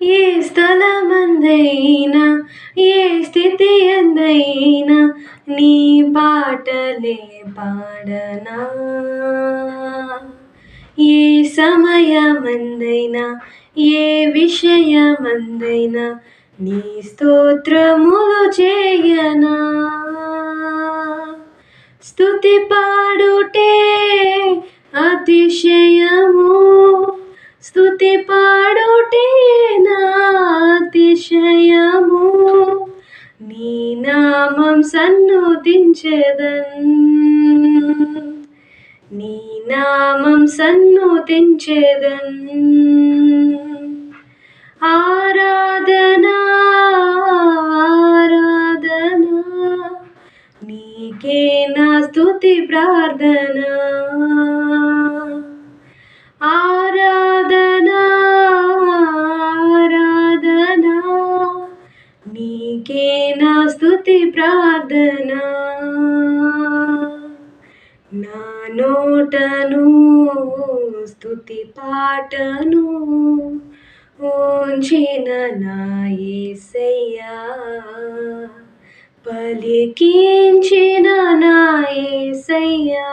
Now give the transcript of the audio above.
ఏ స్థలమందైనా ఏ స్థితి ఎందైనా నీ పాటలే పాడనా? ఏ సమయమందైనా ఏ విషయమందైనా నీ స్తోత్రములు చేయనా? స్తుతి పాడుటే అతిశయము స్థుతి పా అతిశయము నీ నామం సన్నుతించెదన్. నీ నామం సన్నుతించెదన్. ఆరాధనా ఆరాధనా నీకే నా స్తుతి ప్రార్థనా. నీకే నా స్తుతి ప్రార్థన? నా నోటను స్థుతి పాటను ఉంచిన నాయసయ్యా పలికించిన నాయసయ్యా